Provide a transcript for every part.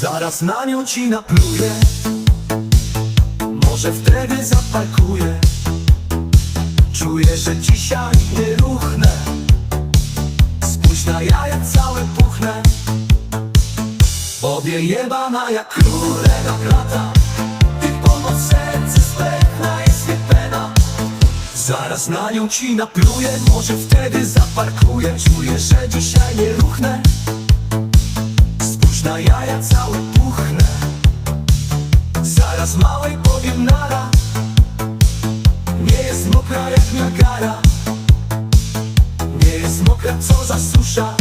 Zaraz na nią ci napluję. Może wtedy zaparkuję. Czuję, że dzisiaj nie ruchnę. Spójrz na jaja całe puchnę. Obie jebana jak królego plata. Tych pomoc serce spękna jest nie pena. Zaraz na nią ci napluję. Może wtedy zaparkuję. Czuję, że dzisiaj nie ruchnę całe puchnę. Zaraz małej powiem nara. Nie jest mokra jak Niagara. Nie jest mokra co za susza.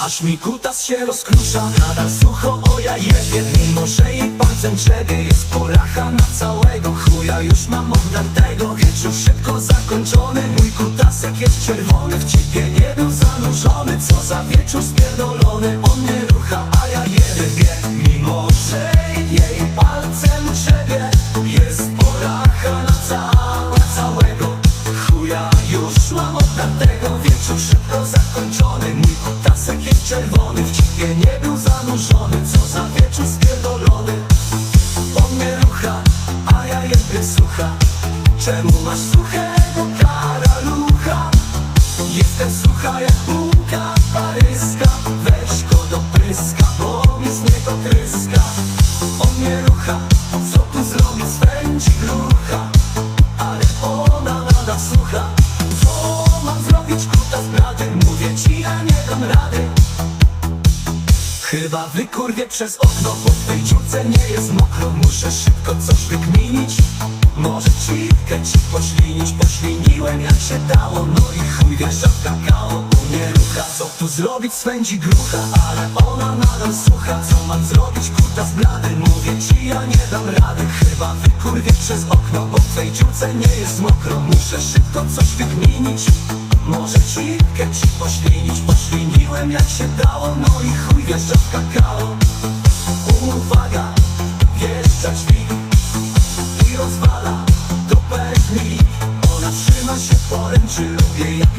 Aż mi kutas się rozkrusza. Nadal sucho o ja jebie Mimo, że jej palcem czebie Jest poracha na całego chuja. Już mam obdartego Wieczór szybko zakończony. Mój kutasek jest czerwony W ciebie nie za wieczór spierdolony On nie rucha, a ja jebie Mimo, że jej palcem czebie Jest poracha na cała, całego chuja Już mam obdartego Wieczór szybko zakończony. Mój kutasek jest czerwony W ciebie nie był zanurzony. Co za wieczór spierdolony On mnie rucha, a ja jebie słucha Czemu masz karalucha? Sucha jak bułka paryska Weź go do pryska, bo mi z niego tryska On mnie rucha, co tu zrobić swędzi grucha. Ale ona nada słucha Co mam zrobić kuta z brady? Mówię ci, ja nie dam rady. Chyba wykurwię przez okno, bo w tej dziurce nie jest mokro. Muszę szybko coś wykminić Może cipkę ci poślinić Pośliniłem jak się dało, no i chuj wiesz, w kakao U mnie rucha, co tu zrobić? Swędzi grucha Ale ona nadal słucha, co mam zrobić? Kuta z blady. Mówię ci, ja nie dam rady. Chyba wykurwię przez okno, bo w tej dziurce nie jest mokro. Muszę szybko coś wykminić może cipkę ci poślinić Pośliniłem jak się dało. No i chuj wjeżdża w kakao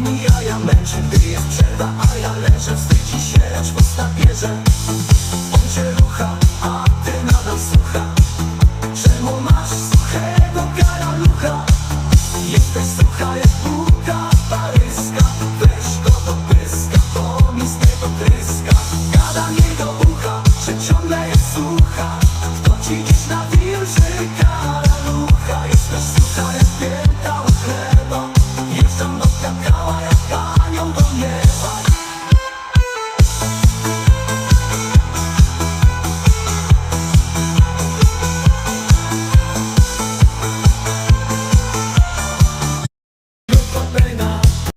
Mijaja męczy, gdy jest przerwa, a ja leżę Wstydzi się, lecz usta bierze. On cię rucha, a ty nadal sucha. Czemu masz suchego karalucha? Jesteś sucha jak bułka paryska. Weź go do pyska, bo mi z tego tryska. Gadam jej do ucha, czy ciągle jest sucha? Kto ci dziś nabił, że karalucha Jesteś sucha jak pięta